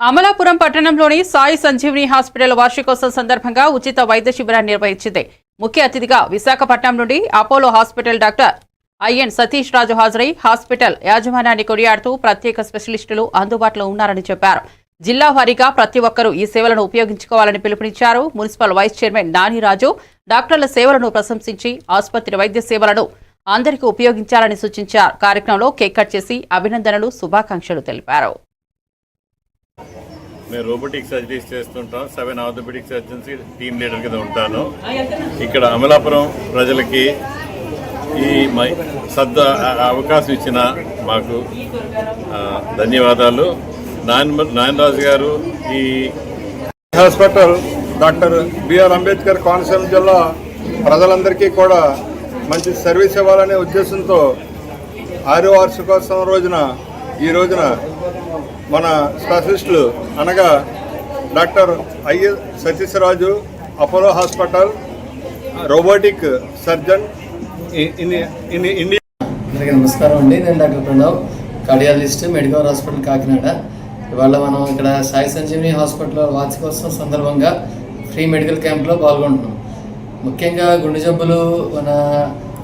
అమలాపురం పట్టణంలోని సాయి సంజీవిని హాస్పిటల్ వార్షికోత్సవం సందర్భంగా ఉచిత వైద్య శిబిరాన్ని నిర్వహించింది. ముఖ్య అతిథిగా విశాఖపట్నం నుండి Apollo hospital doctor I N Satish Raju హాజరై హాస్పిటల్ యాజమాన్యాన్ని కొనియాడుతూ ప్రత్యేక స్పెషలిస్టులు అందుబాటులో ఉన్నారని చెప్పారు. జిల్లా వారీగా ప్రతి ఒక్కరూ ఈ సేవలను ఉపయోగించుకోవాలని పిలుపునిచ్చారు. మున్సిపల్ వైస్ చైర్మన్ నానిరాజు డాక్టర్ల సేవలను ప్రశంసించి ఆసుపత్రి వైద్య సేవలను అందరికీ ఉపయోగించాలని సూచించారు. కార్యక్రమంలో కేక్ కట్ చేసి అభినందనలు శుభాకాంక్షలు తెలిపారు. మేము రోబోటిక్ సర్జరీస్ చేస్తుంటాం. Seven orthopaedic surgeons team leader కింద ఉంటాను. ఇక్కడ అమలాపురం ప్రజలకి ఈ మై సద్ద అవకాశం ఇచ్చిన మాకు ధన్యవాదాలు. నాయన నాయనరాజు గారు ఈ hospital doctor B R Ambedkar Konaseema జిల్లా ప్రజలందరికీ కూడా మంచి సర్వీస్ ఇవ్వాలనే ఉద్దేశంతో ఆరు వార్షికోత్సవం రోజున ఈ రోజున మన స్పెషలిస్టులు అనగా doctor I A Satishwaraju Apollo hospital robotic surgeon E- in in India. అందరికీ నమస్కారం అండి. నేను doctor Pranav cardiologist medical hospital Kakinada. ఇవాళ మనం ఇక్కడ సాయి సంజీవిని హాస్పిటల్ వార్షికోత్సవం సందర్భంగా ఫ్రీ మెడికల్ క్యాంప్లో పాల్గొంటున్నాం. ముఖ్యంగా గుండె జబ్బులు మన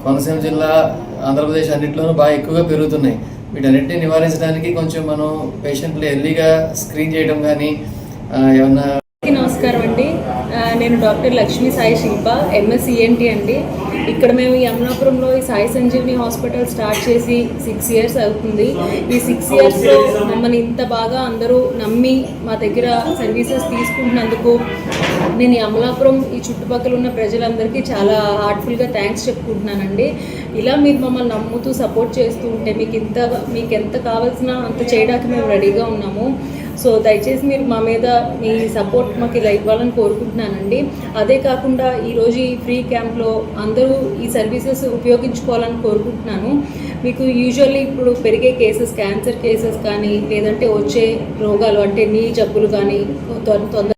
కోనసీమ జిల్లా ఆంధ్రప్రదేశ్ అన్నింటిలోనూ బాగా ఎక్కువగా పెరుగుతున్నాయి. వీటన్నిటిని నివారించడానికి కొంచెం మనం పేషెంట్లు ఎర్లీగా స్క్రీన్ చేయడం కానీ ఏమన్నా నమస్కారం అండి. నేను doctor Lakshmi Sai Shilpa MS ENT అండి. ఇక్కడ మేము ఈ ఈ సాయి సంజీవిని హాస్పిటల్ స్టార్ట్ చేసి సిక్స్ ఇయర్స్ అవుతుంది. ఈ సిక్స్ ఇయర్స్లో మమ్మల్ని ఇంత బాగా అందరూ నమ్మి మా దగ్గర సర్వీసెస్ తీసుకుంటున్నందుకు నేను ఈ అమలాపురం ఈ చుట్టుపక్కల ఉన్న ప్రజలందరికీ చాలా హార్ట్ఫుల్గా థ్యాంక్స్ చెప్పుకుంటున్నానండి. ఇలా మీరు మమ్మల్ని నమ్ముతూ సపోర్ట్ చేస్తూ ఉంటే మీకు ఇంత మీకు ఎంత కావాల్సిన అంత చేయడానికి మేము రెడీగా ఉన్నాము. సో దయచేసి మీరు మా మీద మీ సపోర్ట్ మాకు ఇలా ఇవ్వాలని కోరుకుంటున్నానండి. అదే కాకుండా ఈరోజు ఈ ఫ్రీ క్యాంప్లో అందరూ ఈ సర్వీసెస్ ఉపయోగించుకోవాలని కోరుకుంటున్నాను. మీకు యూజువల్లీ ఇప్పుడు పెరిగే కేసెస్ క్యాన్సర్ కేసెస్ కానీ లేదంటే వచ్చే రోగాలు అంటే నీ జబ్బులు కానీ తొందర